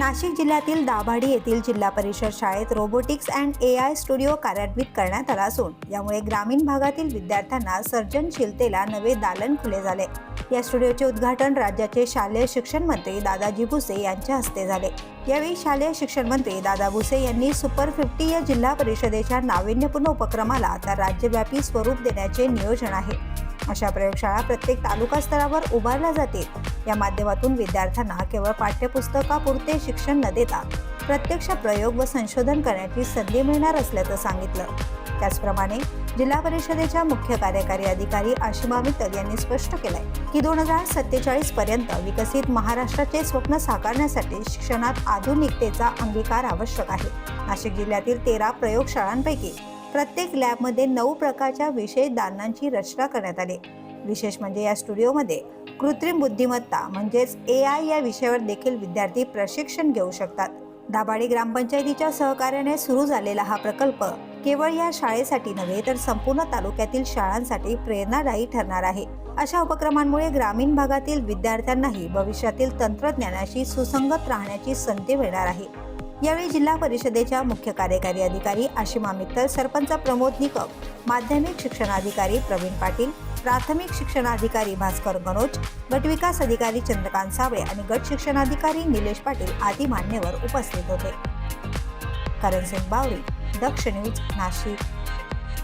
नाशिक जिल्ह्यातील दाभाडी येथील जिल्हा परिषद शाळेत robotics and A I studio कार्यान्वित करण्यात आला असून यामुळे ग्रामीण भागातील विद्यार्थ्यांना सर्जनशीलतेला नवे दालन खुले झाले. या स्टुडिओचे उद्घाटन राज्याचे शालेय शिक्षण मंत्री दादाजी भुसे यांच्या हस्ते झाले. यावेळी शालेय शिक्षण मंत्री दादा भुसे यांनी सुपर फिफ्टी या जिल्हा परिषदेच्या नाविन्यपूर्ण उपक्रमाला आता राज्यव्यापी स्वरूप देण्याचे नियोजन आहे. अशा प्रयोगशाळा प्रत्येक तालुका स्तरावर उभारल्या जातील. या माध्यमातून विद्यार्थ्यांना केवळ पाठ्यपुस्तकापुरते शिक्षण न देता प्रत्यक्ष प्रयोग व संशोधन करण्याची संधी मिळणार असल्याचं सांगितलं. त्याचप्रमाणे जिल्हा परिषदेच्या मुख्य कार्यकारी अधिकारी आशिमा मित्तल यांनी स्पष्ट केलंय की दोन हजार सत्तेचाळीस पर्यंत विकसित महाराष्ट्राचे स्वप्न साकारण्यासाठी शिक्षणात आधुनिकतेचा अंगीकार आवश्यक आहे. नाशिक जिल्ह्यातील तेरा प्रयोगशाळांपैकी प्रत्येक लॅबमध्ये नऊ प्रकारच्या विषय दालनांची रचना करण्यात आली. विशेष म्हणजे या स्टुडिओमध्ये कृत्रिम बुद्धिमत्ता म्हणजेच ए आय या विषयावर देखील विद्यार्थी प्रशिक्षण घेऊ शकतात. दाभाडी ग्रामपंचायतीच्या सहकार्याने सुरू झालेला हा प्रकल्प केवळ या शाळेसाठी नव्हे तर संपूर्ण तालुक्यातील शाळांसाठी प्रेरणादायी ठरणार आहे. अशा उपक्रमांमुळे ग्रामीण भागातील विद्यार्थ्यांनाही भविष्यातील तंत्रज्ञानाशी सुसंगत राहण्याची संधी मिळणार आहे. यावेळी जिल्हा परिषदेच्या मुख्य कार्यकारी अधिकारी आशिमा मित्तल सरपंच प्रमोद निकम माध्यमिक शिक्षणाधिकारी प्रवीण पाटील प्राथमिक शिक्षणाधिकारी भास्कर गणोज गटविकास अधिकारी चंद्रकांत सावळे आणि गट शिक्षणाधिकारी निलेश पाटील आदी मान्यवर उपस्थित होते. करण सिंग बावरी दक्ष न्यूज नाशिक.